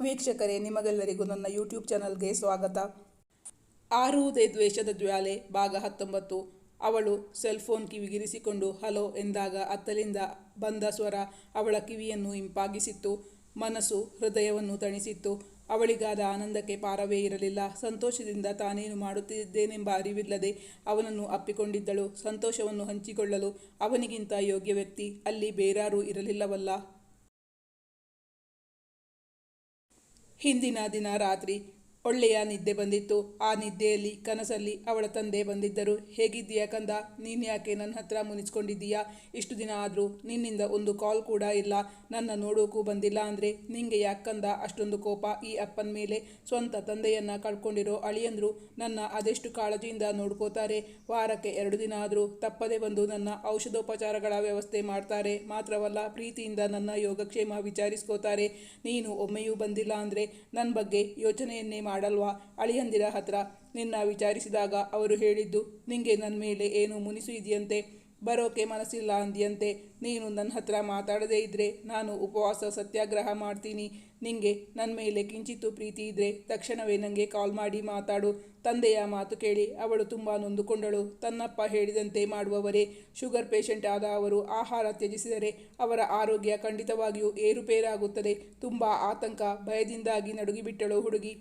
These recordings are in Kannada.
ವೀಕ್ಷಕರೇ, ನಿಮಗೆಲ್ಲರಿಗೂ ನನ್ನ ಯೂಟ್ಯೂಬ್ ಚಾನಲ್ಗೆ ಸ್ವಾಗತ. ಆರುವುದೇ ದ್ವೇಷದ ಜ್ವಾಲೆ, ಭಾಗ ಹತ್ತೊಂಬತ್ತು. ಅವಳು ಸೆಲ್ ಫೋನ್ ಕಿವಿಗಿರಿಸಿಕೊಂಡು, ಹಲೋ ಎಂದಾಗ ಅತ್ತಲಿಂದ ಬಂದ ಸ್ವರ ಅವಳ ಕಿವಿಯನ್ನು ಇಂಪಾಗಿಸಿತ್ತು. ಮನಸ್ಸು ಹೃದಯವನ್ನು ತಣಿಸಿತ್ತು. ಅವಳಿಗಾದ ಆನಂದಕ್ಕೆ ಪಾರವೇ ಇರಲಿಲ್ಲ. ಸಂತೋಷದಿಂದ ತಾನೇನು ಮಾಡುತ್ತಿದ್ದೇನೆಂಬ ಅರಿವಿಲ್ಲದೆ ಅವನನ್ನು ಅಪ್ಪಿಕೊಂಡಿದ್ದಳು. ಸಂತೋಷವನ್ನು ಹಂಚಿಕೊಳ್ಳಲು ಅವನಿಗಿಂತ ಯೋಗ್ಯ ವ್ಯಕ್ತಿ ಅಲ್ಲಿ ಬೇರಾರೂ ಇರಲಿಲ್ಲವಲ್ಲ. ಹಿಂದಿನ ದಿನ ರಾತ್ರಿ ಒಳ್ಳೆಯ ನಿದ್ದೆ ಬಂದಿತ್ತು. ಆ ನಿದ್ದೆಯಲ್ಲಿ ಕನಸಲ್ಲಿ ಅವಳ ತಂದೆ ಬಂದಿದ್ದರು. ಹೇಗಿದ್ದೀಯಾ ಕಂದ? ನೀನು ಯಾಕೆ ನನ್ನ ಹತ್ರ ಮುನಿಸ್ಕೊಂಡಿದ್ದೀಯಾ? ಇಷ್ಟು ದಿನ ಆದರೂ ನಿನ್ನಿಂದ ಒಂದು ಕಾಲ್ ಕೂಡ ಇಲ್ಲ. ನನ್ನ ನೋಡೋಕ್ಕೂ ಬಂದಿಲ್ಲ ಅಂದರೆ ನಿಂಗೆ ಯಾಕಂದ ಅಷ್ಟೊಂದು ಕೋಪ? ಈ ಅಪ್ಪನ ಮೇಲೆ ಸ್ವಂತ ತಂದೆಯನ್ನು ಕಳ್ಕೊಂಡಿರೋ ಅಳಿಯಂದರು ನನ್ನ ಅದೆಷ್ಟು ಕಾಳಜಿಯಿಂದ ನೋಡ್ಕೋತಾರೆ. ವಾರಕ್ಕೆ ಎರಡು ದಿನ ಆದರೂ ತಪ್ಪದೆ ಬಂದು ನನ್ನ ಔಷಧೋಪಚಾರಗಳ ವ್ಯವಸ್ಥೆ ಮಾಡ್ತಾರೆ. ಮಾತ್ರವಲ್ಲ ಪ್ರೀತಿಯಿಂದ ನನ್ನ ಯೋಗಕ್ಷೇಮ ವಿಚಾರಿಸ್ಕೋತಾರೆ. ನೀನು ಒಮ್ಮೆಯೂ ಬಂದಿಲ್ಲ ಅಂದರೆ ನನ್ನ ಬಗ್ಗೆ ಯೋಚನೆಯನ್ನೇ ಮಾಡಲ್ವಾ? ಅಳಿಯಂದಿರ ಹತ್ರ. ನಿನ್ನ ವಿಚಾರಿಸಿದಾಗ ಅವರು ಹೇಳಿದ್ದು, ನಿಂಗೆ ನನ್ನ ಮೇಲೆ ಏನು ಮುನಿಸು ಇದೆಯಂತೆ? ಬರೋಕೆ ಮನಸ್ಸಿಲ್ಲ ಅಂದಿಯಂತೆ. ನೀನು ನನ್ನ ಹತ್ರ ಮಾತಾಡದೇ ಇದ್ದರೆ ನಾನು ಉಪವಾಸ ಸತ್ಯಾಗ್ರಹ ಮಾಡ್ತೀನಿ. ನಿಂಗೆ ನನ್ನ ಮೇಲೆ ಕಿಂಚಿತ್ತು ಪ್ರೀತಿ ಇದ್ದರೆ ತಕ್ಷಣವೇ ನನಗೆ ಕಾಲ್ ಮಾಡಿ ಮಾತಾಡು. ತಂದೆಯ ಮಾತು ಕೇಳಿ ಅವಳು ತುಂಬ ನೊಂದುಕೊಂಡಳು. ತನ್ನಪ್ಪ ಹೇಳಿದಂತೆ ಮಾಡುವವರೇ. ಶುಗರ್ ಪೇಷಂಟ್ ಆದ ಅವರು ಆಹಾರ ತ್ಯಜಿಸಿದರೆ ಅವರ ಆರೋಗ್ಯ ಖಂಡಿತವಾಗಿಯೂ ಏರುಪೇರಾಗುತ್ತದೆ. ತುಂಬ ಆತಂಕ, ಭಯದಿಂದಾಗಿ ನಡುಗಿಬಿಟ್ಟಳು ಹುಡುಗಿ.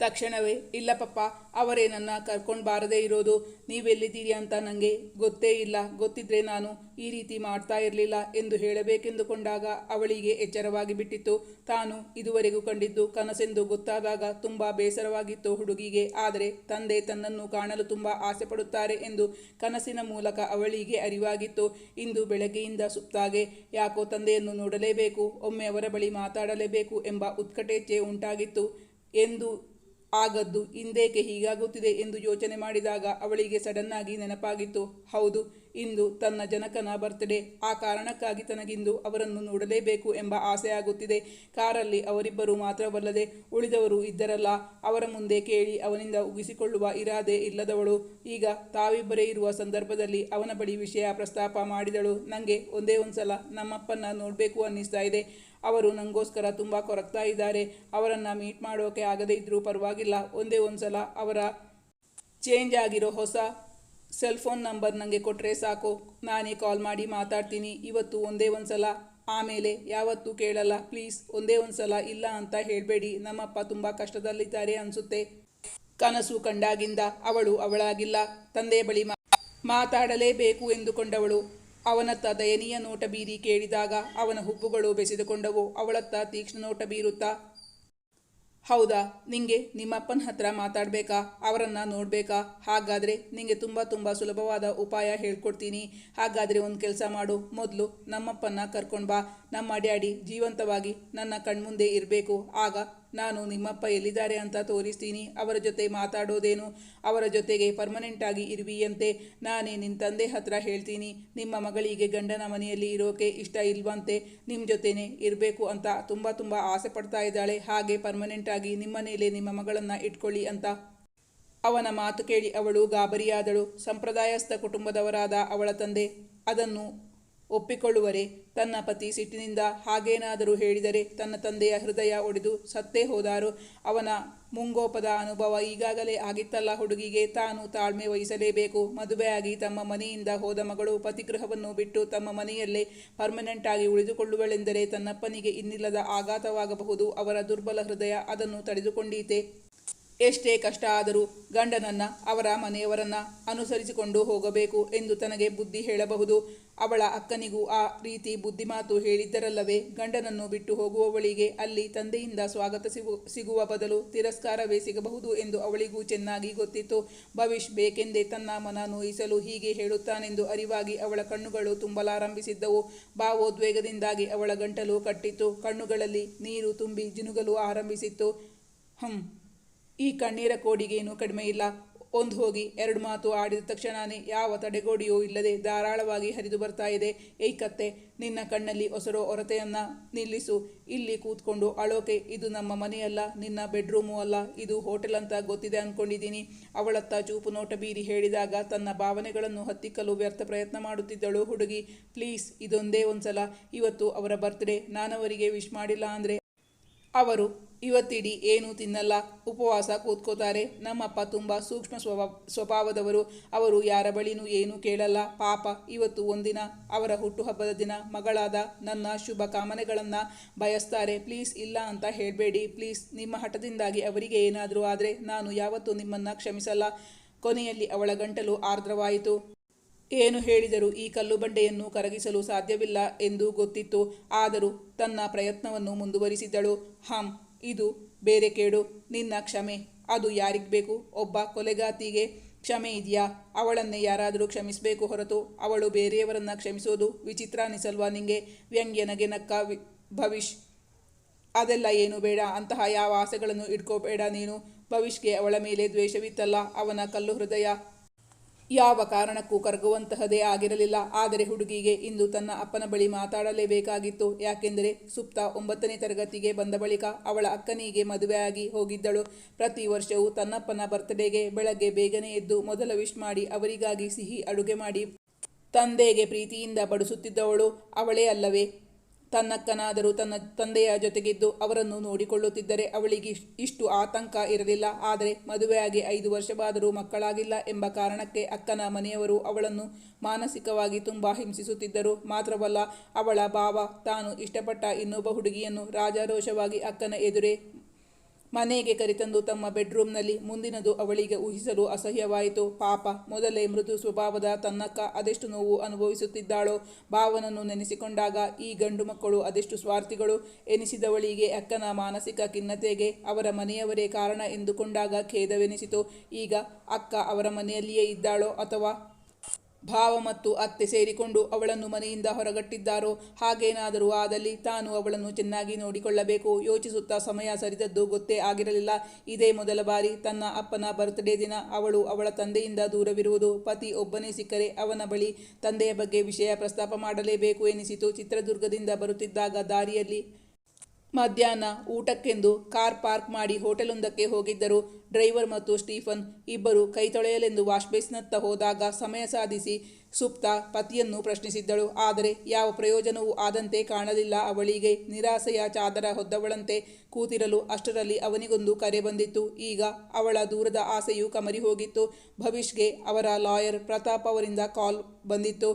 ತಕ್ಷಣವೇ, ಇಲ್ಲ ಪಪ್ಪ, ಅವರೇ ನನ್ನ ಕರ್ಕೊಂಡು ಬಾರದೇ ಇರೋದು. ನೀವೆಲ್ಲಿದ್ದೀರಿ ಅಂತ ನನಗೆ ಗೊತ್ತೇ ಇಲ್ಲ. ಗೊತ್ತಿದ್ರೆ ನಾನು ಈ ರೀತಿ ಮಾಡ್ತಾ ಇರಲಿಲ್ಲ ಎಂದು ಹೇಳಬೇಕೆಂದುಕೊಂಡಾಗ ಅವಳಿಗೆ ಎಚ್ಚರವಾಗಿ ಬಿಟ್ಟಿತ್ತು. ತಾನು ಇದುವರೆಗೂ ಕಂಡಿದ್ದು ಕನಸೆಂದು ಗೊತ್ತಾದಾಗ ತುಂಬ ಬೇಸರವಾಗಿತ್ತು ಹುಡುಗಿಗೆ. ಆದರೆ ತಂದೆ ತನ್ನನ್ನು ಕಾಣಲು ತುಂಬ ಆಸೆ ಪಡುತ್ತಾರೆ ಎಂದು ಕನಸಿನ ಮೂಲಕ ಅವಳಿಗೆ ಅರಿವಾಗಿತ್ತು. ಇಂದು ಬೆಳಗ್ಗೆಯಿಂದ ಸುತ್ತಾಗೆ, ಯಾಕೋ ತಂದೆಯನ್ನು ನೋಡಲೇಬೇಕು, ಒಮ್ಮೆ ಅವರ ಬಳಿ ಮಾತಾಡಲೇಬೇಕು ಎಂಬ ಉತ್ಕಟೇಚ್ಛೆ ಉಂಟಾಗಿತ್ತು ಎಂದು ಆಗದ್ದು ಇಂದೇಕೆ ಹೀಗಾಗುತ್ತಿದೆ ಎಂದು ಯೋಚನೆ ಮಾಡಿದಾಗ ಅವಳಿಗೆ ಸಡನ್ನಾಗಿ ನೆನಪಾಗಿತ್ತು. ಹೌದು, ಇಂದು ತನ್ನ ಜನಕನ ಬರ್ತ್ಡೇ ಆ ಕಾರಣಕ್ಕಾಗಿ ತನಗಿಂದು ಅವರನ್ನು ನೋಡಲೇಬೇಕು ಎಂಬ ಆಸೆ ಆಗುತ್ತಿದೆ. ಕಾರಲ್ಲಿ ಅವರಿಬ್ಬರು ಮಾತ್ರವಲ್ಲದೆ ಉಳಿದವರು ಇದ್ದರಲ್ಲ, ಅವರ ಮುಂದೆ ಕೇಳಿ ಅವನಿಂದ ಉಗಿಸಿಕೊಳ್ಳುವ ಇರಾದೆ ಇಲ್ಲದವಳು. ಈಗ ತಾವಿಬ್ಬರೇ ಇರುವ ಸಂದರ್ಭದಲ್ಲಿ ಅವನ ಬಳಿ ವಿಷಯ ಪ್ರಸ್ತಾಪ ಮಾಡಿದಳು. ನನಗೆ ಒಂದೇ ಒಂದ್ಸಲ ನಮ್ಮಪ್ಪನ್ನ ನೋಡಬೇಕು ಅನ್ನಿಸ್ತಾ ಇದೆ. ಅವರು ನನಗೋಸ್ಕರ ತುಂಬ ಕೊರಗ್ತಾ ಇದ್ದಾರೆ. ಅವರನ್ನು ಮೀಟ್ ಮಾಡೋಕೆ ಆಗದೇ ಇದ್ದರೂ ಪರವಾಗಿಲ್ಲ. ಒಂದೇ ಒಂದು ಸಲ ಅವರ ಚೇಂಜ್ ಆಗಿರೋ ಹೊಸ ಸೆಲ್ ಫೋನ್ ನಂಬರ್ ನನಗೆ ಕೊಟ್ಟರೆ ಸಾಕು. ನಾನೇ ಕಾಲ್ ಮಾಡಿ ಮಾತಾಡ್ತೀನಿ. ಇವತ್ತು ಒಂದೇ ಒಂದು ಸಲ ಆಮೇಲೆ ಯಾವತ್ತೂ ಕೇಳಲ್ಲ. ಪ್ಲೀಸ್ ಒಂದೇ ಒಂದು ಸಲ ಇಲ್ಲ ಅಂತ ಹೇಳಬೇಡಿ. ನಮ್ಮಪ್ಪ ತುಂಬ ಕಷ್ಟದಲ್ಲಿದ್ದಾರೆ ಅನಿಸುತ್ತೆ. ಕನಸು ಕಂಡಾಗಿಂದ ಅವಳು ಅವಳಾಗಿಲ್ಲ. ತಂದೆ ಬಳಿ ಮಾತಾಡಲೇಬೇಕು ಎಂದುಕೊಂಡವಳು. ಅವನತ್ತ ದಯನೀಯ ನೋಟ ಬೀರಿ ಕೇಳಿದಾಗ ಅವನ ಹುಬ್ಬುಗಳು ಬೆಸೆದುಕೊಂಡವು, ಅವಳತ್ತ ತೀಕ್ಷ್ಣ ನೋಟ ಬೀರುತ್ತಾ? ಹೌದಾ, ನಿಂಗೆ ನಿಮ್ಮಪ್ಪನ ಹತ್ರ ಮಾತಾಡಬೇಕಾ? ಅವರನ್ನು ನೋಡಬೇಕಾ? ಹಾಗಾದರೆ ನಿಂಗೆ ತುಂಬ ತುಂಬ ಸುಲಭವಾದ ಉಪಾಯ ಹೇಳ್ಕೊಡ್ತೀನಿ. ಹಾಗಾದರೆ ಒಂದು ಕೆಲಸ ಮಾಡು. ಮೊದಲು ನಮ್ಮಪ್ಪನ ಕರ್ಕೊಂಡು ಬಾ. ನಮ್ಮ ಡ್ಯಾಡಿ ಜೀವಂತವಾಗಿ ನನ್ನ ಕಣ್ಮುಂದೆ ಇರಬೇಕು. ಆಗ ನಾನು ನಿಮ್ಮಪ್ಪ ಎಲ್ಲಿದ್ದಾರೆ ಅಂತ ತೋರಿಸ್ತೀನಿ. ಅವರ ಜೊತೆ ಮಾತಾಡೋದೇನು? ಅವರ ಜೊತೆಗೆ ಪರ್ಮನೆಂಟಾಗಿ ಇರುವಿಯಂತೆ. ನಾನೇ ನಿನ್ನ ತಂದೆ ಹತ್ರ ಹೇಳ್ತೀನಿ. ನಿಮ್ಮ ಮಗಳಿಗೆ ಗಂಡನ ಮನೆಯಲ್ಲಿ ಇರೋಕೆ ಇಷ್ಟ ಇಲ್ವಂತೆ. ನಿಮ್ಮ ಜೊತೆನೇ ಇರಬೇಕು ಅಂತ ತುಂಬ ತುಂಬ ಆಸೆ ಪಡ್ತಾ ಇದ್ದಾಳೆ. ಹಾಗೆ ಪರ್ಮನೆಂಟಾಗಿ ನಿಮ್ಮನೇಲೆ ನಿಮ್ಮ ಮಗಳನ್ನು ಇಟ್ಕೊಳ್ಳಿ ಅಂತ. ಅವನ ಮಾತು ಕೇಳಿ ಅವಳು ಗಾಬರಿಯಾದಳು. ಸಂಪ್ರದಾಯಸ್ಥ ಕುಟುಂಬದವರಾದ ಅವಳ ತಂದೆ. ಅದನ್ನು ಒಪ್ಪಿಕೊಳ್ಳುವರೆ? ತನ್ನ ಪತಿ ಸಿಟ್ಟಿನಿಂದ ಹಾಗೇನಾದರೂ ಹೇಳಿದರೆ ತನ್ನ ತಂದೆಯ ಹೃದಯ ಒಡೆದು ಸತ್ತೇ ಹೋದಾರು. ಅವನ ಮುಂಗೋಪದ ಅನುಭವ ಈಗಾಗಲೇ ಆಗಿತ್ತಲ್ಲ ಹುಡುಗಿಗೆ. ತಾನು ತಾಳ್ಮೆ ವಹಿಸಲೇಬೇಕು. ಮದುವೆಯಾಗಿ ತಮ್ಮ ಮನೆಯಿಂದ ಹೋದ ಮಗಳು ಪತಿಗೃಹವನ್ನು ಬಿಟ್ಟು ತಮ್ಮ ಮನೆಯಲ್ಲೇ ಪರ್ಮನೆಂಟ್ ಆಗಿ ಉಳಿದುಕೊಳ್ಳುವಳೆಂದರೆ ತನ್ನಪ್ಪನಿಗೆ ಇನ್ನಿಲ್ಲದ ಆಘಾತವಾಗಬಹುದು. ಅವರ ದುರ್ಬಲ ಹೃದಯ ಅದನ್ನು ತಡೆದುಕೊಂಡೀತೆ? ಎಷ್ಟೇ ಕಷ್ಟ ಆದರೂ ಗಂಡನನ್ನ ಅವರ ಮನೆಯವರನ್ನ ಅನುಸರಿಸಿಕೊಂಡು ಹೋಗಬೇಕು ಎಂದು ತನಗೆ ಬುದ್ಧಿ ಹೇಳಬಹುದು. ಅವಳ ಅಕ್ಕನಿಗೂ ಆ ರೀತಿ ಬುದ್ಧಿಮಾತು ಹೇಳಿದ್ದರಲ್ಲವೇ, ಗಂಡನನ್ನು ಬಿಟ್ಟು ಹೋಗುವವಳಿಗೆ ಅಲ್ಲಿ ತಂದೆಯಿಂದ ಸ್ವಾಗತ ಸಿಗು, ಸಿಗುವ ಬದಲು ತಿರಸ್ಕಾರವೇ ಸಿಗಬಹುದು ಎಂದು ಅವಳಿಗೂ ಚೆನ್ನಾಗಿ ಗೊತ್ತಿತ್ತು. ಭವಿಷ್ ಬೇಕೆಂದೇ ತನ್ನ ಮನ ನೋಯಿಸಲು ಹೀಗೆ ಹೇಳುತ್ತಾನೆಂದು ಅರಿವಾಗಿ ಅವಳ ಕಣ್ಣುಗಳು ತುಂಬಲಾರಂಭಿಸಿದ್ದವು. ಭಾವೋದ್ವೇಗದಿಂದಾಗಿ ಅವಳ ಗಂಟಲು ಕಟ್ಟಿತ್ತು. ಕಣ್ಣುಗಳಲ್ಲಿ ನೀರು ತುಂಬಿ ಜಿನುಗಲು ಆರಂಭಿಸಿತ್ತು. ಹಂ ಈ ಕಣ್ಣೀರ ಕೋಡಿಗೇನು ಕಡಿಮೆ ಇಲ್ಲ. ಒಂದು ಹೋಗಿ ಎರಡು ಮಾತು ಆಡಿದ ತಕ್ಷಣನೇ ಯಾವ ತಡೆಗೋಡಿಯೂ ಇಲ್ಲದೆ ಧಾರಾಳವಾಗಿ ಹರಿದು ಬರ್ತಾ ಇದೆ. ಏಕತ್ತೆ ಕತ್ತೆ, ನಿನ್ನ ಕಣ್ಣಲ್ಲಿ ಒಸರೋ ಒರತೆಯನ್ನು ನಿಲ್ಲಿಸು. ಇಲ್ಲಿ ಕೂತ್ಕೊಂಡು ಅಳೋಕೆ ಇದು ನಮ್ಮ ಮನೆಯಲ್ಲ, ನಿನ್ನ ಬೆಡ್ರೂಮು ಅಲ್ಲ, ಇದು ಹೋಟೆಲ್ ಅಂತ ಗೊತ್ತಿದೆ ಅಂದ್ಕೊಂಡಿದ್ದೀನಿ ಅವಳತ್ತ ಚೂಪು ನೋಟ ಬೀರಿ ಹೇಳಿದಾಗ ತನ್ನ ಭಾವನೆಗಳನ್ನು ಹತ್ತಿಕ್ಕಲು ವ್ಯರ್ಥ ಪ್ರಯತ್ನ ಮಾಡುತ್ತಿದ್ದಳು ಹುಡುಗಿ. ಪ್ಲೀಸ್, ಇದೊಂದೇ ಒಂದ್ಸಲ. ಇವತ್ತು ಅವರ ಬರ್ತ್ಡೇ, ನಾನವರಿಗೆ ವಿಶ್ ಮಾಡಿಲ್ಲ ಅಂದರೆ ಅವರು ಇವತ್ತಿಡೀ ಏನೂ ತಿನ್ನಲ್ಲ, ಉಪವಾಸ ಕೂತ್ಕೋತಾರೆ. ನಮ್ಮಪ್ಪ ತುಂಬ ಸೂಕ್ಷ್ಮ ಸ್ವಭಾವ ಸ್ವಭಾವದವರು. ಅವರು ಯಾರ ಬಳಿನೂ ಏನೂ ಕೇಳಲ್ಲ. ಪಾಪ, ಇವತ್ತು ಒಂದಿನ ಅವರ ಹುಟ್ಟುಹಬ್ಬದ ದಿನ. ಮಗಳಾದ ನನ್ನ ಶುಭ ಕಾಮನೆಗಳನ್ನು ಬಯಸ್ತಾರೆ. ಪ್ಲೀಸ್ ಇಲ್ಲ ಅಂತ ಹೇಳಬೇಡಿ. ಪ್ಲೀಸ್, ನಿಮ್ಮ ಹಠದಿಂದಾಗಿ ಅವರಿಗೆ ಏನಾದರೂ ಆದರೆ ನಾನು ಯಾವತ್ತೂ ನಿಮ್ಮನ್ನು ಕ್ಷಮಿಸಲ್ಲ. ಕೊನೆಯಲ್ಲಿ ಅವಳ ಗಂಟಲು ಆರ್ದ್ರವಾಯಿತು. ಏನು ಹೇಳಿದರೂ ಈ ಕಲ್ಲು ಬಂಡೆಯನ್ನು ಕರಗಿಸಲು ಸಾಧ್ಯವಿಲ್ಲ ಎಂದು ಗೊತ್ತಿತ್ತು. ಆದರೂ ತನ್ನ ಪ್ರಯತ್ನವನ್ನು ಮುಂದುವರಿಸಿದಳು. ಹಂ, ಇದು ಬೇರೆ ಕೇಡು. ನಿನ್ನ ಕ್ಷಮೆ. ಅದು ಯಾರಿಗೆ ಬೇಕು? ಒಬ್ಬ ಕೊಲೆಗಾತಿಗೆ ಕ್ಷಮೆ ಇದೆಯಾ? ಅವಳನ್ನೇ ಯಾರಾದರೂ ಕ್ಷಮಿಸಬೇಕು ಹೊರತು ಅವಳು ಬೇರೆಯವರನ್ನ ಕ್ಷಮಿಸೋದು ವಿಚಿತ್ರ ಅನಿಸಲ್ವಾ ನಿಂಗೆ? ವ್ಯಂಗ್ಯ ನಗೆ ನಕ್ಕ ಭವಿಷ್. ಅದೆಲ್ಲ ಏನು ಬೇಡ. ಅಂತಹ ಯಾವ ಆಸೆಗಳನ್ನು ಇಟ್ಕೋಬೇಡ ನೀನು. ಭವಿಷ್ಗೆ ಅವಳ ಮೇಲೆ ದ್ವೇಷವಿತ್ತಲ್ಲ. ಅವನ ಕಲ್ಲು ಹೃದಯ ಯಾವ ಕಾರಣಕ್ಕೂ ಕರಗುವಂತಹದೇ ಆಗಿರಲಿಲ್ಲ. ಆದರೆ ಹುಡುಗಿಗೆ ಇಂದು ತನ್ನ ಅಪ್ಪನ ಬಳಿ ಮಾತಾಡಲೇಬೇಕಾಗಿತ್ತು. ಯಾಕೆಂದರೆ ಸುಪ್ತ ಒಂಬತ್ತನೇ ತರಗತಿಗೆ ಬಂದ ಬಳಿಕ ಅವಳ ಅಕ್ಕನಿಗೆ ಮದುವೆಯಾಗಿ ಹೋಗಿದ್ದಳು. ಪ್ರತಿ ವರ್ಷವೂ ತನ್ನಪ್ಪನ ಬರ್ತ್ಡೇಗೆ ಬೆಳಗ್ಗೆ ಬೇಗನೆ ಎದ್ದು ಮೊದಲ ವಿಶ್ ಮಾಡಿ ಅವರಿಗಾಗಿ ಸಿಹಿ ಅಡುಗೆ ಮಾಡಿ ತಂದೆಗೆ ಪ್ರೀತಿಯಿಂದ ಬಡಿಸುತ್ತಿದ್ದವಳು ಅವಳೇ ಅಲ್ಲವೇ? ತನ್ನಕ್ಕನಾದರೂ ತನ್ನ ತಂದೆಯ ಜೊತೆಗಿದ್ದು ಅವರನ್ನು ನೋಡಿಕೊಳ್ಳುತ್ತಿದ್ದರೆ ಅವಳಿಗೆ ಇಷ್ಟು ಆತಂಕ ಇರಲಿಲ್ಲ. ಆದರೆ ಮದುವೆಯಾಗಿ ಐದು ವರ್ಷವಾದರೂ ಮಕ್ಕಳಾಗಿಲ್ಲ ಎಂಬ ಕಾರಣಕ್ಕೆ ಅಕ್ಕನ ಮನೆಯವರು ಅವಳನ್ನು ಮಾನಸಿಕವಾಗಿ ತುಂಬ ಹಿಂಸಿಸುತ್ತಿದ್ದರು. ಮಾತ್ರವಲ್ಲ, ಅವಳ ಭಾವ ತಾನು ಇಷ್ಟಪಟ್ಟ ಇನ್ನೊಬ್ಬ ಹುಡುಗಿಯನ್ನು ರಾಜಾರೋಷವಾಗಿ ಅಕ್ಕನ ಎದುರೇ ಮನೆಗೆ ಕರೆತಂದು ತಮ್ಮ ಬೆಡ್ರೂಮ್ನಲ್ಲಿ ಮುಂದಿನದು ಅವಳಿಗೆ ಊಹಿಸಲು ಅಸಹ್ಯವಾಯಿತು. ಪಾಪ, ಮೊದಲೇ ಮೃದು ಸ್ವಭಾವದ ತನ್ನಕ್ಕ ಅದೆಷ್ಟು ನೋವು ಅನುಭವಿಸುತ್ತಿದ್ದಾಳೋ ಭಾವನನ್ನು ನೆನೆಸಿಕೊಂಡಾಗ ಈ ಗಂಡು ಮಕ್ಕಳು ಅದೆಷ್ಟು ಸ್ವಾರ್ಥಿಗಳು ಎನಿಸಿದವಳಿಗೆ ಅಕ್ಕನ ಮಾನಸಿಕ ಖಿನ್ನತೆಗೆ ಅವರ ಮನೆಯವರೇ ಕಾರಣ ಎಂದುಕೊಂಡಾಗ ಖೇದವೆನಿಸಿತು. ಈಗ ಅಕ್ಕ ಅವರ ಮನೆಯಲ್ಲಿಯೇ ಇದ್ದಾಳೋ ಅಥವಾ ಭಾವ ಮತ್ತು ಅತ್ತೆ ಸೇರಿಕೊಂಡು ಅವಳನ್ನು ಮನೆಯಿಂದ ಹೊರಗಟ್ಟಿದ್ದಾರೋ, ಹಾಗೇನಾದರೂ ಆದಲ್ಲಿ ತಾನು ಅವಳನ್ನು ಚೆನ್ನಾಗಿ ನೋಡಿಕೊಳ್ಳಬೇಕು, ಯೋಚಿಸುತ್ತಾ ಸಮಯ ಸರಿದದ್ದು ಗೊತ್ತೇ ಆಗಿರಲಿಲ್ಲ. ಇದೇ ಮೊದಲ ಬಾರಿ ತನ್ನ ಅಪ್ಪನ ಬರ್ತ್ಡೇ ದಿನ ಅವಳು ಅವಳ ತಂದೆಯಿಂದ ದೂರವಿರುವುದು. ಪತಿ ಒಬ್ಬನೇ ಸಿಕ್ಕರೆ ಅವನ ಬಳಿ ತಂದೆಯ ಬಗ್ಗೆ ವಿಷಯ ಪ್ರಸ್ತಾಪ ಮಾಡಲೇಬೇಕು ಎನಿಸಿತು. ಚಿತ್ರದುರ್ಗದಿಂದ ಬರುತ್ತಿದ್ದಾಗ ದಾರಿಯಲ್ಲಿ ಮಧ್ಯಾಹ್ನ ಊಟಕ್ಕೆಂದು ಕಾರ್ ಪಾರ್ಕ್ ಮಾಡಿ ಹೋಟೆಲೊಂದಕ್ಕೆ ಹೋಗಿದ್ದರು. ಡ್ರೈವರ್ ಮತ್ತು ಸ್ಟೀಫನ್ ಇಬ್ಬರು ಕೈ ತೊಳೆಯಲೆಂದು ವಾಶ್ಬೇಸ್ನತ್ತ ಹೋದಾಗ ಸಮಯ ಸಾಧಿಸಿ ಸುಪ್ತ ಪತಿಯನ್ನು ಪ್ರಶ್ನಿಸಿದ್ದಳು. ಆದರೆ ಯಾವ ಪ್ರಯೋಜನವೂ ಆದಂತೆ ಕಾಣಲಿಲ್ಲ. ಅವಳಿಗೆ ನಿರಾಸೆಯ ಚಾದರ ಹೊದ್ದವಳಂತೆ ಕೂತಿರಲು ಅಷ್ಟರಲ್ಲಿ ಅವನಿಗೊಂದು ಕರೆ ಬಂದಿತ್ತು. ಈಗ ಅವಳ ದೂರದ ಆಸೆಯು ಕಮರಿ ಹೋಗಿತ್ತು. ಭವಿಷ್ಗೆ ಅವರ ಲಾಯರ್ ಪ್ರತಾಪ್ ಅವರಿಂದ ಕಾಲ್ ಬಂದಿತ್ತು.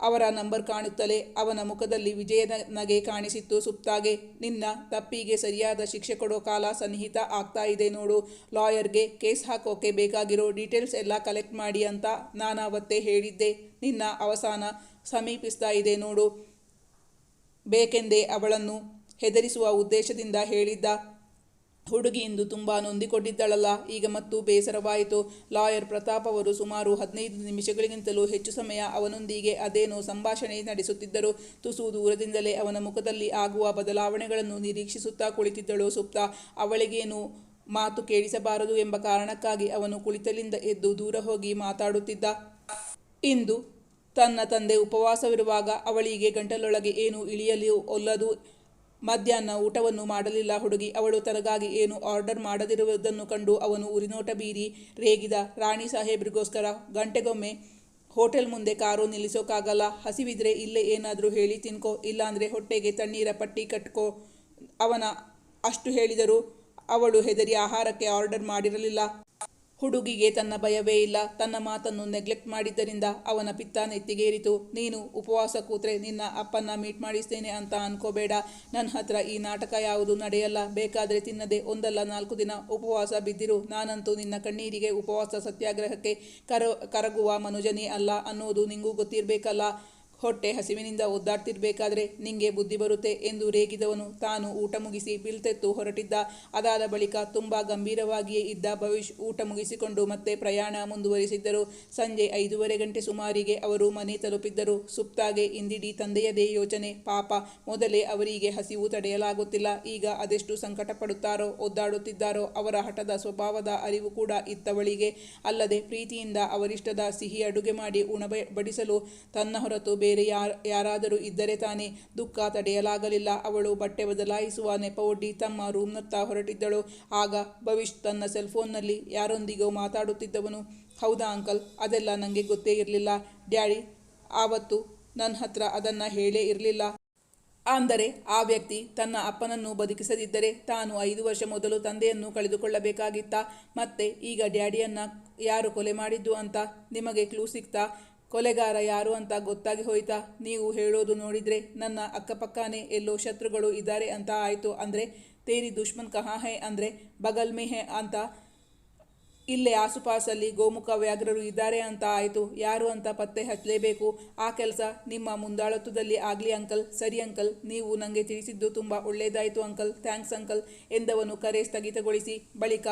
ಅವರ ನಂಬರ್ ಕಾಣುತ್ತಲೇ ಅವನ ಮುಖದಲ್ಲಿ ವಿಜಯದ ನಗೆ ಕಾಣಿಸಿತ್ತು. ಸುಪ್ತಾಗೆ, ನಿನ್ನ ತಪ್ಪಿಗೆ ಸರಿಯಾದ ಶಿಕ್ಷೆ ಕೊಡೋ ಕಾಲ ಸನ್ನಿಹಿತ ಆಗ್ತಾ ಇದೆ ನೋಡು. ಲಾಯರ್ಗೆ ಕೇಸ್ ಹಾಕೋಕೆ ಬೇಕಾಗಿರೋ ಡೀಟೇಲ್ಸ್ ಎಲ್ಲ ಕಲೆಕ್ಟ್ ಮಾಡಿ ಅಂತ ನಾನಾವತ್ತೇ ಹೇಳಿದ್ದೆ. ನಿನ್ನ ಅವಸಾನ ಸಮೀಪಿಸ್ತಾ ಇದೆ ನೋಡು. ಬೇಕೆಂದೇ ಅವಳನ್ನು ಹೆದರಿಸುವ ಉದ್ದೇಶದಿಂದ ಹೇಳಿದ್ದ ಹುಡುಗಿ ಇಂದು ತುಂಬ ನೊಂದಿಕೊಂಡಿದ್ದಳಲ್ಲ ಈಗ ಮತ್ತು ಬೇಸರವಾಯಿತು. ಲಾಯರ್ ಪ್ರತಾಪ್ ಅವರು ಸುಮಾರು ಹದಿನೈದು ನಿಮಿಷಗಳಿಗಿಂತಲೂ ಹೆಚ್ಚು ಸಮಯ ಅವನೊಂದಿಗೆ ಅದೇನೋ ಸಂಭಾಷಣೆ ನಡೆಸುತ್ತಿದ್ದರು. ತುಸು ದೂರದಿಂದಲೇ ಅವನ ಮುಖದಲ್ಲಿ ಆಗುವ ಬದಲಾವಣೆಗಳನ್ನು ನಿರೀಕ್ಷಿಸುತ್ತಾ ಕುಳಿತಿದ್ದಳು ಸುಪ್ತ. ಅವಳಿಗೇನು ಮಾತು ಕೇಳಿಸಬಾರದು ಎಂಬ ಕಾರಣಕ್ಕಾಗಿ ಅವನು ಕುಳಿತಲಿಂದ ಎದ್ದು ದೂರ ಹೋಗಿ ಮಾತಾಡುತ್ತಿದ್ದ. ಇಂದು ತನ್ನ ತಂದೆ ಉಪವಾಸವಿರುವಾಗ ಅವಳಿಗೆ ಗಂಟಲೊಳಗೆ ಏನು ಇಳಿಯಲು, ಒಲ್ಲದು ಮಧ್ಯಾಹ್ನ ಊಟವನ್ನು ಮಾಡಲಿಲ್ಲ. ಹುಡುಗಿ, ಅವಳು ತನಗಾಗಿ ಏನು ಆರ್ಡರ್ ಮಾಡದಿರುವುದನ್ನು ಕಂಡು ಅವನು ಉರಿನೋಟ ಬೀರಿ ರೇಗಿದ ರಾಣಿ ಸಾಹೇಬ್ರಿಗೋಸ್ಕರ ಗಂಟೆಗೊಮ್ಮೆ ಹೋಟೆಲ್ ಮುಂದೆ ಕಾರು ನಿಲ್ಲಿಸೋಕ್ಕಾಗಲ್ಲ ಹಸಿವಿದ್ರೆ ಇಲ್ಲೇ ಏನಾದರೂ ಹೇಳಿ ತಿನ್ಕೋ, ಇಲ್ಲಾಂದರೆ ಹೊಟ್ಟೆಗೆ ತಣ್ಣೀರ ಪಟ್ಟಿ ಕಟ್ಕೋ. ಅವನ ಅಷ್ಟು ಹೇಳಿದರೂ ಅವಳು ಹೆದರಿ ಆಹಾರಕ್ಕೆ ಆರ್ಡರ್ ಮಾಡಿರಲಿಲ್ಲ. ಹುಡುಗಿಗೆ ತನ್ನ ಭಯವೇ ಇಲ್ಲ. ತನ್ನ ಮಾತನ್ನು ನೆಗ್ಲೆಕ್ಟ್ ಮಾಡಿದ್ದರಿಂದ ಅವನ ಪಿತ್ತ ನೆತ್ತಿಗೇರಿತು. ನೀನು ಉಪವಾಸ ಕೂತ್ರೆ ನಿನ್ನ ಅಪ್ಪನ್ನ ಮೀಟ್ ಮಾಡಿಸ್ತೇನೆ ಅಂತ ಅನ್ಕೋಬೇಡ. ನನ್ನ ಹತ್ರ ಈ ನಾಟಕ ಯಾವುದು ನಡೆಯಲ್ಲ. ಬೇಕಾದರೆ ತಿನ್ನದೆ ಒಂದಲ್ಲ ನಾಲ್ಕು ದಿನ ಉಪವಾಸ ಬಿದ್ದಿರು. ನಾನಂತೂ ನಿನ್ನ ಕಣ್ಣೀರಿಗೆ ಉಪವಾಸ ಸತ್ಯಾಗ್ರಹಕ್ಕೆ ಕರ, ಕರಗುವ ಮನುಜನೇ ಅಲ್ಲ ಅನ್ನೋದು ನಿಂಗೂ ಗೊತ್ತಿರಬೇಕಲ್ಲ. ಹೊಟ್ಟೆ ಹಸಿವಿನಿಂದ ಒದ್ದಾಡ್ತಿರ್ಬೇಕಾದ್ರೆ ನಿಂಗೆ ಬುದ್ಧಿ ಬರುತ್ತೆ ಎಂದು ರೇಗಿದವನು ತಾನು ಊಟ ಮುಗಿಸಿ ಬಿಲ್ತೆತ್ತು ಹೊರಟಿದ್ದ. ಅದಾದ ಬಳಿಕ ತುಂಬ ಗಂಭೀರವಾಗಿಯೇ ಇದ್ದ ಭವಿಷ್ ಊಟ ಮುಗಿಸಿಕೊಂಡು ಮತ್ತೆ ಪ್ರಯಾಣ ಮುಂದುವರಿಸಿದ್ದರು. ಸಂಜೆ ಐದೂವರೆ ಗಂಟೆ ಸುಮಾರಿಗೆ ಅವರು ಮನೆ ತಲುಪಿದ್ದರು. ಸುಪ್ತಾಗೆ ಇಂದಿಡೀ ತಂದೆಯದೇ ಯೋಚನೆ. ಪಾಪ, ಮೊದಲೇ ಅವರಿಗೆ ಹಸಿವು ತಡೆಯಲಾಗುತ್ತಿಲ್ಲ. ಈಗ ಅದೆಷ್ಟು ಸಂಕಟ ಪಡುತ್ತಾರೋ ಒದ್ದಾಡುತ್ತಿದ್ದಾರೋ, ಅವರ ಹಠದ ಸ್ವಭಾವದ ಅರಿವು ಕೂಡ ಇತ್ತವಳಿಗೆ ಅಲ್ಲದೆ ಪ್ರೀತಿಯಿಂದ ಅವರಿಷ್ಟದ ಸಿಹಿ ಅಡುಗೆ ಮಾಡಿ ಉಣಬ, ಬಡಿಸಲು ತನ್ನ ಹೊರತು ಬೇರೆ ಯಾರ, ಯಾರಾದರೂ ಇದ್ದರೆ ತಾನೇ ದುಃಖ ತಡೆಯಲಾಗಲಿಲ್ಲ. ಅವಳು ಬಟ್ಟೆ ಬದಲಾಯಿಸುವ ನೆಪವೊಡ್ಡಿ ತಮ್ಮ ರೂಮ್ನತ್ತ ಹೊರಟಿದ್ದಳು. ಆಗ ಭವಿಷ್ ತನ್ನ ಸೆಲ್ಫೋನ್ನಲ್ಲಿ ಯಾರೊಂದಿಗೋ ಮಾತಾಡುತ್ತಿದ್ದವನು. ಹೌದಾ ಅಂಕಲ್, ಅದೆಲ್ಲ ನನಗೆ ಗೊತ್ತೇ ಇರಲಿಲ್ಲ. ಡ್ಯಾಡಿ, ಆವತ್ತು ನನ್ನ ಹತ್ರ ಅದನ್ನು ಹೇಳೇ ಇರಲಿಲ್ಲ. ಅಂದರೆ ಆ ವ್ಯಕ್ತಿ ತನ್ನ ಅಪ್ಪನನ್ನು ಬದುಕಿಸದಿದ್ದರೆ ತಾನು ಐದು ವರ್ಷ ಮೊದಲು ತಂದೆಯನ್ನು ಕಳೆದುಕೊಳ್ಳಬೇಕಾಗಿತ್ತ? ಮತ್ತೆ ಈಗ ಡ್ಯಾಡಿಯನ್ನ ಯಾರು ಕೊಲೆ ಮಾಡಿದ್ದು ಅಂತ ನಿಮಗೆ ಕ್ಲೂ ಸಿಕ್ತಾ ಕೊಲೆಗಾರ ಯಾರು ಅಂತ ಗೊತ್ತಾಗಿ ಹೋಯ್ತಾ? ನೀವು ಹೇಳೋದು ನೋಡಿದ್ರೆ ನನ್ನ ಅಕ್ಕಪಕ್ಕನೇ ಎಲ್ಲೋ ಶತ್ರುಗಳು ಇದ್ದಾರೆ ಅಂತ ಆಯಿತು ಅಂದರೆ, ತೇರಿ ದುಶ್ಮನ್ ಕಹಾ ಹೇ ಅಂದರೆ, ಬಗಲ್ ಮೇ ಹೇ ಅಂತ ಇಲ್ಲೇ ಆಸುಪಾಸಲ್ಲಿ ಗೋಮುಖ ವ್ಯಾಘ್ರರು ಇದ್ದಾರೆ ಅಂತ ಆಯಿತು. ಯಾರು ಅಂತ ಪತ್ತೆ ಹಚ್ಚಲೇಬೇಕು? ಆ ಕೆಲಸ ನಿಮ್ಮ ಮುಂದಾಳತ್ವದಲ್ಲಿ ಆಗಲಿ ಅಂಕಲ್. ಸರಿ ಅಂಕಲ್, ನೀವು ನನಗೆ ತಿಳಿಸಿದ್ದು ತುಂಬ ಒಳ್ಳೆಯದಾಯಿತು ಅಂಕಲ್. ಥ್ಯಾಂಕ್ಸ್ ಅಂಕಲ್ ಎಂದವನು ಕರೆ ಸ್ಥಗಿತಗೊಳಿಸಿ, ಬಳಿಕ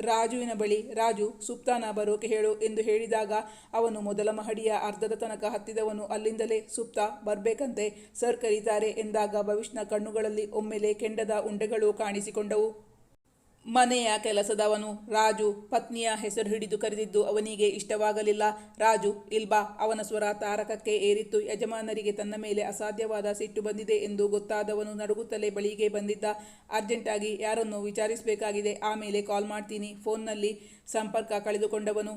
ರಾಜುವಿನ ಬಳಿ, ರಾಜು, ಸುಪ್ತಾನ ಬರೋಕೆ ಹೇಳು ಎಂದು ಹೇಳಿದಾಗ ಅವನು ಮೊದಲ ಮಹಡಿಯ ಅರ್ಧದ ತನಕ ಹತ್ತಿದವನು. ಅಲ್ಲಿಂದಲೇ ಸುಪ್ತ, ಬರಬೇಕಂತೆ, ಸರ್, ಕರೀತಾರೆ. ಎಂದಾಗ ಭವಿಷ್ಯನ ಕಣ್ಣುಗಳಲ್ಲಿ ಒಮ್ಮೆಲೆ ಕೆಂಡದ ಉಂಡೆಗಳು ಕಾಣಿಸಿಕೊಂಡವು. ಮನೆಯ ಕೆಲಸದವನು ರಾಜು ಪತ್ನಿಯ ಹೆಸರು ಹಿಡಿದು ಕರೆದಿದ್ದು ಅವನಿಗೆ ಇಷ್ಟವಾಗಲಿಲ್ಲ. ರಾಜು, ಇಲ್ಬಾ, ಅವನ ಸ್ವರ ತಾರಕಕ್ಕೆ ಏರಿತ್ತು. ಯಜಮಾನರಿಗೆ ತನ್ನ ಮೇಲೆ ಅಸಾಧ್ಯವಾದ ಸಿಟ್ಟು ಬಂದಿದೆ ಎಂದು ಗೊತ್ತಾದವನು ನಡುಗುತ್ತಲೇ ಬಳಿಗೆ ಬಂದಿದ್ದ. ಅರ್ಜೆಂಟಾಗಿ ಯಾರನ್ನು ವಿಚಾರಿಸಬೇಕಾಗಿದೆ ಆಮೇಲೆ ಕಾಲ್ ಮಾಡ್ತೀನಿ. ಫೋನ್ನಲ್ಲಿ ಸಂಪರ್ಕ ಕಳೆದುಕೊಂಡವನು,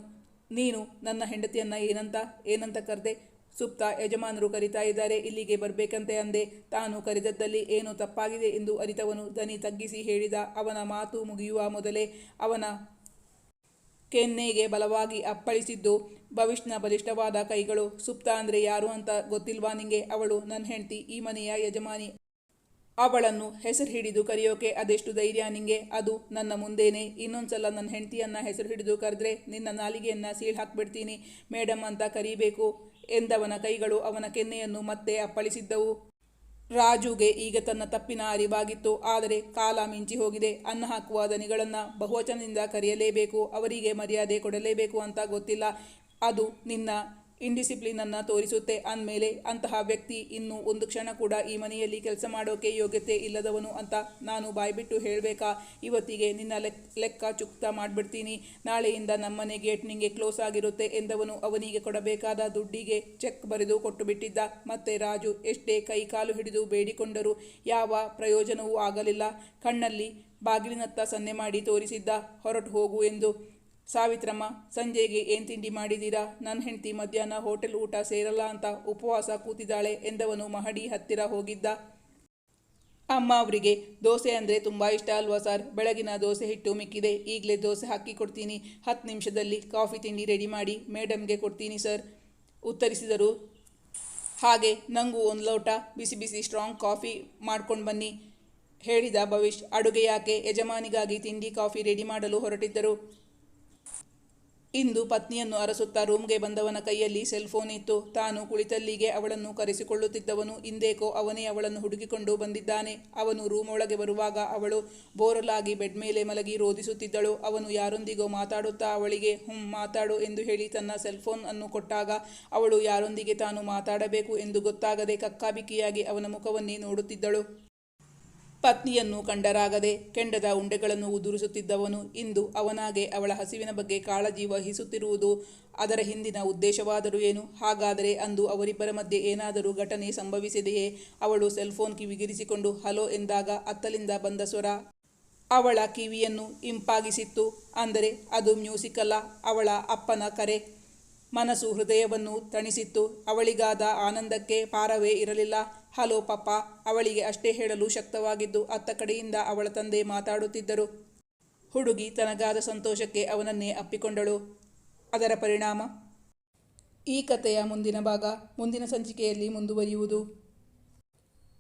ನೀನು ನನ್ನ ಹೆಂಡತಿಯನ್ನು ಏನಂತ ಏನಂತ ಕರೆದೆ ಸುಪ್ತ ಯಜಮಾನರು ಕರಿತಾ ಇದ್ದಾರೆ, ಇಲ್ಲಿಗೆ ಬರಬೇಕಂತೆ ಅಂದೆ. ತಾನು ಕರೆದದ್ದಲ್ಲಿ ಏನು ತಪ್ಪಾಗಿದೆ ಎಂದು ಅರಿತವನು ದನಿ ತಗ್ಗಿಸಿ ಹೇಳಿದ, ಅವನ ಮಾತು ಮುಗಿಯುವ ಮೊದಲೇ ಅವನ ಕೆನ್ನೆಗೆ ಬಲವಾಗಿ ಅಪ್ಪಳಿಸಿದ್ದು, ಭವಿಷ್ಯನ ಬಲಿಷ್ಠವಾದ ಕೈಗಳು. ಸುಪ್ತ ಅಂದ್ರೆ ಯಾರು ಅಂತ ಗೊತ್ತಿಲ್ವಾ ನಿಂಗೆ? ಅವಳು ನನ್ನ ಹೆಂಡತಿ, ಈ ಮನೆಯ ಯಜಮಾನಿ. ಅವಳನ್ನು ಹೆಸರು ಹಿಡಿದು ಕರೆಯೋಕೆ ಅದೆಷ್ಟು ಧೈರ್ಯ ನಿಂಗೆ? ಅದು ನನ್ನ ಮುಂದೇನೆ. ಇನ್ನೊಂದ್ಸಲ ನನ್ನ ಹೆಂಡತಿಯನ್ನ ಹೆಸರು ಹಿಡಿದು ಕರೆದ್ರೆ ನಿನ್ನ ನಾಲಿಗೆಯನ್ನ ಸೀಳು ಹಾಕ್ಬಿಡ್ತೀನಿ. ಮೇಡಮ್ ಅಂತ ಕರೀಬೇಕು. ಎಂದವನ ಕೈಗಳು ಅವನ ಕೆನ್ನೆಯನ್ನು ಮತ್ತೆ ಅಪ್ಪಳಿಸಿದ್ದವು. ರಾಜುಗೆ ಈಗ ತನ್ನ ತಪ್ಪಿನ ಅರಿವಾಗಿತ್ತು. ಆದರೆ ಕಾಲ ಮಿಂಚಿ ಹೋಗಿದೆ. ಅನ್ನ ಹಾಕುವ ದನಿಗಳನ್ನು ಬಹುವಚನದಿಂದ ಕರೆಯಲೇಬೇಕು. ಅವರಿಗೆ ಮರ್ಯಾದೆ ಕೊಡಲೇಬೇಕು ಅಂತ ಗೊತ್ತಿಲ್ಲ. ಅದು ನಿನ್ನ ಇಂಡಿಸಿಪ್ಲಿನನ್ನು ತೋರಿಸುತ್ತೆ ಅಂದಮೇಲೆ ಅಂತಹ ವ್ಯಕ್ತಿ ಇನ್ನು ಒಂದು ಕ್ಷಣ ಕೂಡ ಈ ಮನೆಯಲ್ಲಿ ಕೆಲಸ ಮಾಡೋಕೆ ಯೋಗ್ಯತೆ ಇಲ್ಲದವನು ಅಂತ ನಾನು ಬಾಯ್ಬಿಟ್ಟು ಹೇಳಬೇಕಾ? ಇವತ್ತಿಗೆ ನಿನ್ನ ಲೆಕ್, ಲೆಕ್ಕ ಚುಕ್ತ ಮಾಡಿಬಿಡ್ತೀನಿ. ನಾಳೆಯಿಂದ ನಮ್ಮನೆ ಗೇಟ್ ನಿಂಗೆ ಕ್ಲೋಸ್ ಆಗಿರುತ್ತೆ ಎಂದವನು ಅವನಿಗೆ ಕೊಡಬೇಕಾದ ದುಡ್ಡಿಗೆ ಚೆಕ್ ಬರೆದು ಕೊಟ್ಟು ಬಿಟ್ಟಿದ್ದ ಮತ್ತೆ ರಾಜು ಎಷ್ಟೇ ಕೈ ಕಾಲು ಹಿಡಿದು ಬೇಡಿಕೊಂಡರೂ ಯಾವ ಪ್ರಯೋಜನವೂ ಆಗಲಿಲ್ಲ. ಕಣ್ಣಲ್ಲಿ ಬಾಗಿಲಿನತ್ತ ಸನ್ನೆ ಮಾಡಿ ತೋರಿಸಿದ್ದ, ಹೊರಟು ಹೋಗು ಎಂದು ಸಾವಿತ್ರಮ್ಮ, ಸಂಜೆಗೆ ಏನು ತಿಂಡಿ ಮಾಡಿದ್ದೀರಾ ನನ್ನ ಹೆಂಡತಿ ಮಧ್ಯಾಹ್ನ ಹೋಟೆಲ್ ಊಟ ಸೇರಲ್ಲ ಅಂತ ಉಪವಾಸ ಕೂತಿದ್ದಾಳೆ ಎಂದವನು ಮಹಡಿ ಹತ್ತಿರ ಹೋಗಿದ್ದ. ಅಮ್ಮ ಅವರಿಗೆ, ದೋಸೆ ಅಂದರೆ ತುಂಬ ಇಷ್ಟ ಅಲ್ವಾ ಸರ್? ಬೆಳಗಿನ ದೋಸೆ ಹಿಟ್ಟು ಮಿಕ್ಕಿದೆ. ಈಗಲೇ ದೋಸೆ ಹಾಕಿ ಕೊಡ್ತೀನಿ. ಹತ್ತು ನಿಮಿಷದಲ್ಲಿ ಕಾಫಿ ತಿಂಡಿ ರೆಡಿ ಮಾಡಿ ಮೇಡಮ್ಗೆ ಕೊಡ್ತೀನಿ ಸರ್. ಉತ್ತರಿಸಿದರು. ಹಾಗೆ ನನಗೂ ಒಂದು ಲೋಟ ಬಿಸಿ ಬಿಸಿ ಸ್ಟ್ರಾಂಗ್ ಕಾಫಿ ಮಾಡ್ಕೊಂಡು ಬನ್ನಿ, ಹೇಳಿದ ಭವಿಷ್. ಅಡುಗೆ ಯಾಕೆ? ಯಜಮಾನಿಗಾಗಿ ತಿಂಡಿ ಕಾಫಿ ರೆಡಿ ಮಾಡಲು ಹೊರಟಿದ್ದರು. ಇಂದು ಪತ್ನಿಯನ್ನು ಅರಸುತ್ತಾ ರೂಮ್ಗೆ ಬಂದವನ ಕೈಯಲ್ಲಿ ಸೆಲ್ ಫೋನ್ ಇತ್ತು. ತಾನು ಕುಳಿತಲ್ಲಿಗೆ ಅವಳನ್ನು ಕರೆಸಿಕೊಳ್ಳುತ್ತಿದ್ದವನು ಇಂದೇಕೋ ಅವನೇ ಅವಳನ್ನು ಹುಡುಕಿಕೊಂಡು ಬಂದಿದ್ದಾನೆ. ಅವನು ರೂಮ್ ಒಳಗೆ ಬರುವಾಗ ಅವಳು ಬೋರಲಾಗಿ ಬೆಡ್ ಮೇಲೆ ಮಲಗಿ ರೋಧಿಸುತ್ತಿದ್ದಳು ಅವನು ಯಾರೊಂದಿಗೋ ಮಾತಾಡುತ್ತಾ ಅವಳಿಗೆ ಹುಂ ಮಾತಾಡು ಎಂದು ಹೇಳಿ ತನ್ನ ಸೆಲ್ ಫೋನ್ ಅನ್ನು ಕೊಟ್ಟಾಗ ಅವಳು ಯಾರೊಂದಿಗೆ ತಾನು ಮಾತಾಡಬೇಕು ಎಂದು ಗೊತ್ತಾಗದೆ ಕಕ್ಕಾಬಿಕ್ಕಿಯಾಗಿ ಅವನ ಮುಖವನ್ನೇ ನೋಡುತ್ತಿದ್ದಳು. ಪತ್ನಿಯನ್ನು ಕಂಡರಾಗದೆ ಕೆಂಡದ ಉಂಡೆಗಳನ್ನು ಉದುರಿಸುತ್ತಿದ್ದವನು ಇಂದು ಅವನಾಗೆ ಅವಳ ಹಸಿವಿನ ಬಗ್ಗೆ ಕಾಳಜಿ ವಹಿಸುತ್ತಿರುವುದು ಅದರ ಹಿಂದಿನ ಉದ್ದೇಶವಾದರೂ ಏನು? ಹಾಗಾದರೆ ಅಂದು ಅವರಿಬ್ಬರ ಮಧ್ಯೆ ಏನಾದರೂ ಘಟನೆ ಸಂಭವಿಸಿದೆಯೇ? ಅವಳು ಸೆಲ್ಫೋನ್ ಕಿವಿಗಿರಿಸಿಕೊಂಡು ಹಲೋ ಎಂದಾಗ ಅತ್ತಲಿಂದ ಬಂದ ಸ್ವರ, ಅವಳ ಕಿವಿಯನ್ನು ಇಂಪಾಗಿಸಿತ್ತು. ಅಂದರೆ ಅದು ಮ್ಯೂಸಿಕ್ ಅಲ್ಲ, ಅವಳ ಅಪ್ಪನ ಕರೆ. ಮನಸ್ಸು ಹೃದಯವನ್ನು ತಣಿಸಿತ್ತು. ಅವಳಿಗಾದ ಆನಂದಕ್ಕೆ ಪಾರವೇ ಇರಲಿಲ್ಲ. ಹಲೋ ಪಪ್ಪ, ಅವಳಿಗೆ ಅಷ್ಟೇ ಹೇಳಲು ಶಕ್ತವಾಗಿದ್ದು, ಅತ್ತ ಕಡೆಯಿಂದ ಅವಳ ತಂದೆ ಮಾತಾಡುತ್ತಿದ್ದರು. ಹುಡುಗಿ ತನಗಾದ ಸಂತೋಷಕ್ಕೆ ಅವನನ್ನೇ ಅಪ್ಪಿಕೊಂಡಳು. ಅದರ ಪರಿಣಾಮ? ಈ ಕಥೆಯ ಮುಂದಿನ ಭಾಗ. ಮುಂದಿನ ಸಂಚಿಕೆಯಲ್ಲಿ ಮುಂದುವರಿಯುವುದು.